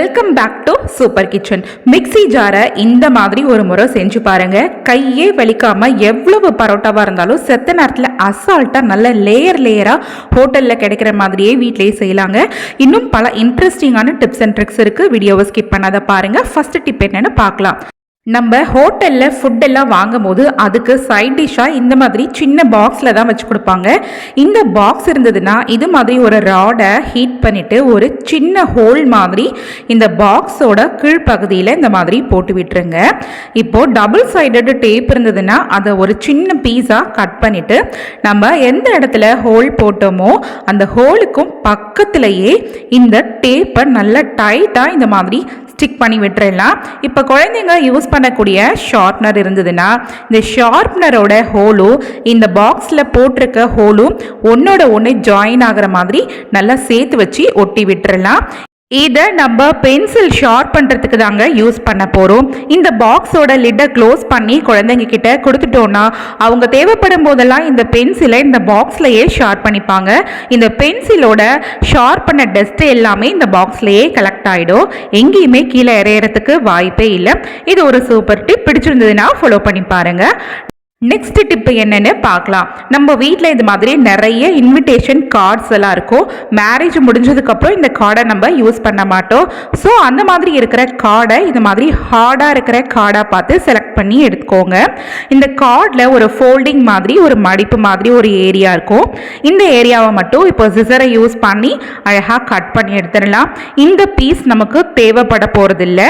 Welcome back to super kitchen mixie ஜாரை இந்த மாதிரி ஒரு முறை செஞ்சு பாருங்க. கையே வலிக்காம எவ்வளவு பரோட்டாவா இருந்தாலும் செத்த நேரத்தில் அசால்ட்டா நல்ல லேயர் லேயரா ஹோட்டலில் கிடைக்கிற மாதிரியே வீட்லேயே செய்யலாங்க. இன்னும் பல இன்ட்ரெஸ்டிங்கான டிப்ஸ் அண்ட் ட்ரிக்ஸ் இருக்கு. வீடியோவை ஸ்கிப் பண்ணாத பாருங்க. ஃபர்ஸ்ட் டிப் என்னன்னு பார்க்கலாம். நம்ம ஹோட்டலில் ஃபுட்டெல்லாம் வாங்கும் போது அதுக்கு சைட் டிஷ்ஷாக இந்த மாதிரி சின்ன பாக்ஸில் தான் வச்சு கொடுப்பாங்க. இந்த பாக்ஸ் இருந்ததுன்னா இது மாதிரி ஒரு ராடை ஹீட் பண்ணிவிட்டு ஒரு சின்ன ஹோல் மாதிரி இந்த பாக்ஸோட கீழ்ப்பகுதியில் இந்த மாதிரி போட்டு விட்டுருங்க. இப்போது டபுள் சைடடு டேப் இருந்ததுன்னா அதை ஒரு சின்ன பீஸாக கட் பண்ணிவிட்டு நம்ம எந்த இடத்துல ஹோல் போட்டோமோ அந்த ஹோலுக்கும் பக்கத்துலேயே இந்த டேப்பை நல்லா டைட்டாக இந்த மாதிரி ஸ்டிக் பண்ணி விட்டுறலாம். இப்போ குழந்தைங்க யூஸ் பண்ணக்கூடிய ஷார்ப்னர் இருந்ததுன்னா இந்த ஷார்ப்னரோட ஹோலும் இந்த பாக்ஸில் போட்டிருக்க ஹோலும் ஒன்றோட ஒன்று ஜாயின் ஆகிற மாதிரி நல்லா சேர்த்து வச்சு ஒட்டி விட்டுறலாம். இதை நம்ம பென்சில் ஷார்ப் பண்ணுறதுக்கு தாங்க யூஸ் பண்ண போகிறோம் இந்த பாக்ஸோட லிட்டை க்ளோஸ் பண்ணி குழந்தைங்க கிட்ட கொடுத்துட்டோன்னா அவங்க தேவைப்படும் போதெல்லாம் இந்த பென்சிலை இந்த பாக்ஸ்லையே ஷார்ப் பண்ணிப்பாங்க. இந்த பென்சிலோட ஷார்ப் பண்ண டஸ்ட்டு எல்லாமே இந்த பாக்ஸ்லையே கலெக்ட் ஆகிடும் எங்கேயுமே கீழே இறையறதுக்கு வாய்ப்பே இல்லை. இது ஒரு சூப்பர் டிப் பிடிச்சிருந்ததுன்னா ஃபாலோ பண்ணி பாருங்கள் நெக்ஸ்ட் டிப் என்னென்னு பார்க்கலாம். நம்ம வீட்டில் இது மாதிரி நிறைய இன்விடேஷன் கார்ட்ஸ் எல்லாம் இருக்கும். மேரேஜ் முடிஞ்சதுக்கப்புறம் இந்த கார்டை நம்ம யூஸ் பண்ண மாட்டோம். ஸோ அந்த மாதிரி இருக்கிற கார்டை இது மாதிரி ஹார்டாக இருக்கிற கார்டாக பார்த்து செலக்ட் பண்ணி எடுத்துக்கோங்க. இந்த கார்டில் ஒரு ஃபோல்டிங் மாதிரி ஒரு மடிப்பு மாதிரி ஒரு ஏரியா இருக்கும். இந்த ஏரியாவை மட்டும் இப்போ சிசரை யூஸ் பண்ணி அழகாக கட் பண்ணி எடுத்துடலாம். இந்த பீஸ் நமக்கு தேவைப்பட போகிறதில்ல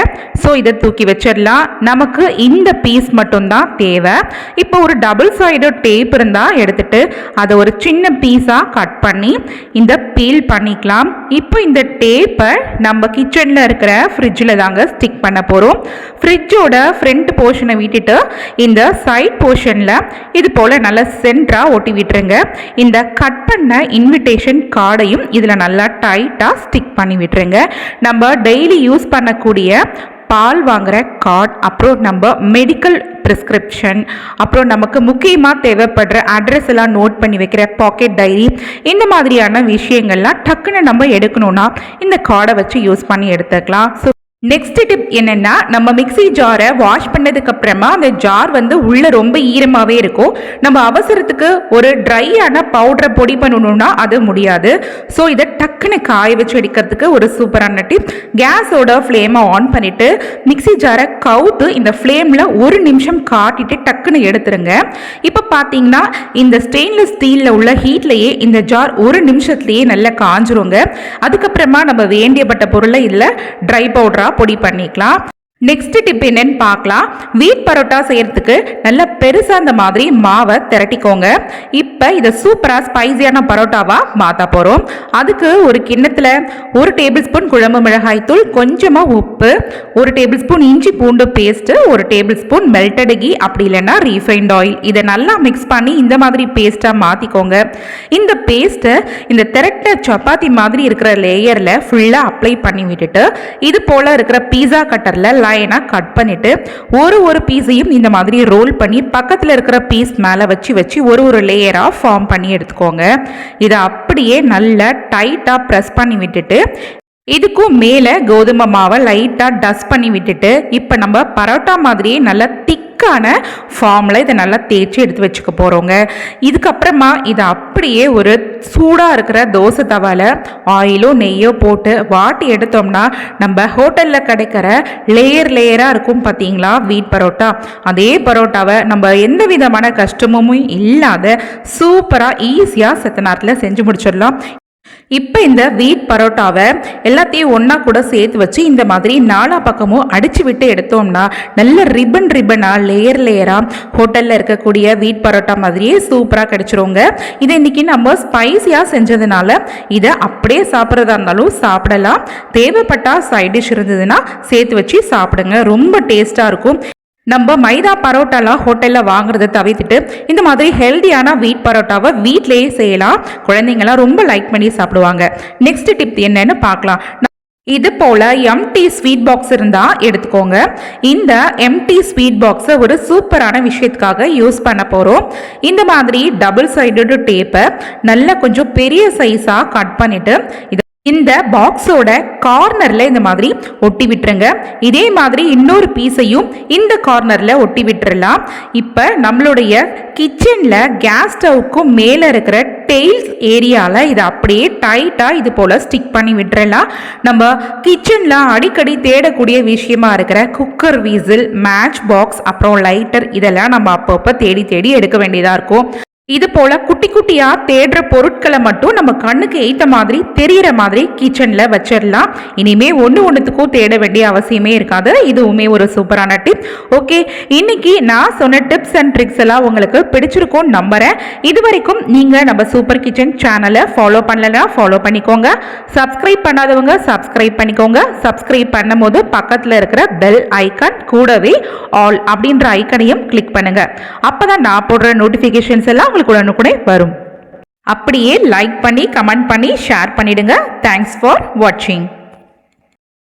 ஸோ இதை தூக்கி வச்சிடலாம். நமக்கு இந்த பீஸ் மட்டும்தான் தேவை. இப்போ ஒரு டபுள் சைடு டேப் இருந்தால் எடுத்துட்டு அதை ஒரு சின்ன பீஸாக கட் பண்ணி இந்த பீல் பண்ணிக்கலாம். இப்போ இந்த டேப்பை நம்ம கிச்சனில் இருக்கிற ஃப்ரிட்ஜில் தாங்க ஸ்டிக் பண்ண போகிறோம் ஃப்ரிட்ஜோட ஃப்ரண்ட் போர்ஷனை விட்டுட்டு இந்த சைட் போர்ஷனில் இது போல் நல்லா சென்டராக ஒட்டி விட்டுருங்க. இந்த கட் பண்ண இன்விடேஷன் கார்டையும் இதில் நல்லா டைட்டாக ஸ்டிக் பண்ணி விட்டுருங்க. நம்ம டெய்லி யூஸ் பண்ணக்கூடிய பால் வாங்குகிற கார்டு அப்புறம் நம்ம மெடிக்கல் ப்ரிஸ்கிரிப்ஷன் அப்புறம் நமக்கு முக்கியமாக தேவைப்படுற அட்ரஸ் எல்லாம் நோட் பண்ணி வைக்கிற பாக்கெட் டைரி இந்த மாதிரியான விஷயங்கள்லாம் டக்குன்னு நம்ம எடுக்கணும்னா இந்த கார்டை வச்சு யூஸ் பண்ணி எடுத்துக்கலாம். ஸோ நெக்ஸ்ட் டிப் என்னென்னா நம்ம மிக்ஸி ஜாரை வாஷ் பண்ணதுக்கு அப்புறமா அந்த ஜார் வந்து உள்ளே ரொம்ப ஈரமாகவே இருக்கும். நம்ம அவசரத்துக்கு ஒரு ட்ரையான பவுடரை பொடி பண்ணணும்னா அது முடியாது. ஸோ இதை டக்குன்னு காய வச்சு எடுக்கிறதுக்கு ஒரு சூப்பரான டிப் கேஸோட ஃப்ளேமை ஆன் பண்ணிவிட்டு மிக்ஸி ஜாரை கவுத்து இந்த ஃப்ளேமில் ஒரு நிமிஷம் காட்டிட்டு டக்குன்னு எடுத்துருங்க. இப்போ பார்த்தீங்கன்னா இந்த ஸ்டெயின்லெஸ் ஸ்டீலில் உள்ள ஹீட்லேயே இந்த ஜார் ஒரு நிமிஷத்துலேயே நல்லா காஞ்சிருங்க. அதுக்கப்புறமா நம்ம வேண்டியப்பட்ட பொருளை இல்லை ட்ரை பவுடராக பொடி பண்ணிக்கலாம். நெக்ஸ்ட் டிப் என்னன்னு பார்க்கலாம். வீட் பரோட்டா செய்கிறதுக்கு நல்ல பெருசாக அந்த மாதிரி மாவை திரட்டிக்கோங்க. இப்போ இதை சூப்பராக ஸ்பைசியான பரோட்டாவாக மாற்ற போகிறோம் அதுக்கு ஒரு கிண்ணத்தில் ஒரு டேபிள் ஸ்பூன் குழம்பு மிளகாய்த்தூள் கொஞ்சமாக உப்பு ஒரு டேபிள் ஸ்பூன் இஞ்சி பூண்டு பேஸ்ட்டு ஒரு டேபிள் ஸ்பூன் மெல்டடு கீ அப்படி இல்லைன்னா ரீஃபைண்ட் ஆயில் இதை நல்லா மிக்ஸ் பண்ணி இந்த மாதிரி பேஸ்ட்டாக மாற்றிக்கோங்க இந்த பேஸ்ட்டை இந்த திரட்ட சப்பாத்தி மாதிரி இருக்கிற லேயரில் ஃபுல்லாக அப்ளை பண்ணி விட்டுட்டு இது போல் இருக்கிற பீஸா கட்டரில் லைனாக கட் பண்ணிவிட்டு ஒரு ஒரு பீஸையும் இந்த மாதிரி ரோல் பண்ணி பக்கத்தில் இருக்கிற பீஸ் மேலே வச்சு வச்சு ஒரு ஒரு லேயராக ஃபார்ம் பண்ணி எடுத்துக்கோங்க. இதை அப்படியே நல்லா டைட்டாக ப்ரெஸ் பண்ணி விட்டுட்டு இதுக்கும் மேலே கோதுமை மாவை லைட்டாக டஸ்ட் பண்ணி விட்டுட்டு இப்போ நம்ம பரோட்டா மாதிரியே நல்லா திக்கான ஃபார்மில் இதை நல்லா தேய்ச்சி எடுத்து வச்சுக்க போகிறோங்க இதுக்கப்புறமா இதை அப்படியே ஒரு சூடாக இருக்கிற தோசை தவால ஆயிலோ நெய்யோ போட்டு வாட்டி எடுத்தோம்னா நம்ம ஹோட்டலில் கிடைக்கிற லேயர் லேயராக இருக்கும் பார்த்தீங்களா வீட் பரோட்டா. அதே பரோட்டாவை நம்ம எந்த விதமான கஷ்டமும் இல்லாத சூப்பராக ஈஸியாக செத்த நேரத்தில் செஞ்சு முடிச்சிடலாம். இப்போ இந்த வீட் பரோட்டாவை எல்லாத்தையும் ஒன்றா கூட சேர்த்து வச்சு இந்த மாதிரி நாலா பக்கமும் அடித்து விட்டு எடுத்தோம்னா நல்ல ரிப்பன் ரிப்பனாக லேயர் லேயராக ஹோட்டலில் இருக்கக்கூடிய வீட் பரோட்டா மாதிரியே சூப்பராக கிடச்சிருவோங்க இதை இன்றைக்கி நம்ம ஸ்பைஸியாக செஞ்சதுனால இதை அப்படியே சாப்பிட்றதா இருந்தாலும் சாப்பிடலாம். தேவைப்பட்டால் சைட் டிஷ் இருந்ததுன்னா சேர்த்து வச்சு சாப்பிடுங்க. ரொம்ப டேஸ்ட்டாக இருக்கும். நம்ம மைதா பரோட்டாலாம் ஹோட்டலில் வாங்குறத தவிர்த்துட்டு இந்த மாதிரி ஹெல்த்தியான வீட் பரோட்டாவை வீட்டிலேயே செய்யலாம். குழந்தைங்களாம் ரொம்ப லைக் பண்ணி சாப்பிடுவாங்க. நெக்ஸ்ட் டிப் என்னன்னு பார்க்கலாம். இது போல் எம்டி ஸ்வீட் பாக்ஸ் இருந்தால் எடுத்துக்கோங்க. இந்த எம்டி ஸ்வீட் பாக்ஸை ஒரு சூப்பரான விஷயத்துக்காக யூஸ் பண்ண போகிறோம் இந்த மாதிரி டபுள் சைடடு டேப்பை நல்லா கொஞ்சம் பெரிய சைஸாக கட் பண்ணிவிட்டு இந்த பாக்ஸோட கார்னரில் இந்த மாதிரி ஒட்டி விட்டுருங்க. இதே மாதிரி இன்னொரு பீஸையும் இந்த கார்னரில் ஒட்டி விட்டுறலாம். இப்போ நம்மளுடைய கிச்சனில் கேஸ் ஸ்டவ்க்கும் மேலே இருக்கிற டெய்ல்ஸ் ஏரியாவில் இதை அப்படியே டைட்டாக இது போல் ஸ்டிக் பண்ணி விட்டுறலாம். நம்ம கிச்சனில் அடிக்கடி தேடக்கூடிய விஷயமா இருக்கிற குக்கர் வீசில் மேட்ச் பாக்ஸ் அப்புறம் லைட்டர் இதெல்லாம் நம்ம அப்பப்போ தேடி தேடி எடுக்க வேண்டியதாக இருக்கும். இது போல குட்டி குட்டியா தேடுற பொருட்களை மட்டும் நம்ம கண்ணுக்கு ஏத்த மாதிரி தெரியற மாதிரி கிச்சன்ல வச்சிடலாம் இனிமே ஒன்று ஒன்றுத்துக்கும் தேட வேண்டிய அவசியமே இருக்காது. இதுவுமே ஒரு சூப்பரான டிப் ஓகே இன்னைக்கு நான் சொன்ன டிப்ஸ் அண்ட் ட்ரிக்ஸ் எல்லாம் உங்களுக்கு பிடிச்சிருக்கும் நம்புறேன். இது வரைக்கும் நீங்க நம்ம சூப்பர் கிச்சன் சேனலை ஃபாலோ பண்ணலன்னா ஃபாலோ பண்ணிக்கோங்க. சப்ஸ்கிரைப் பண்ணாதவங்க சப்ஸ்கிரைப் பண்ணிக்கோங்க. சப்ஸ்கிரைப் பண்ணும்போது பக்கத்தில் இருக்கிற பெல் ஐக்கான் கூடவே ஆல் அப்படின்ற ஐக்கனையும் கிளிக் பண்ணுங்க. அப்பதான் நான் போடுற நோட்டிஃபிகேஷன்ஸ் எல்லாம் உங்களுக்கு உடனுக்குடனே வரும். அப்படியே லைக் பண்ணி கமெண்ட் பண்ணி ஷேர் பண்ணிடுங்க. தேங்க்ஸ் ஃபார் வாட்சிங்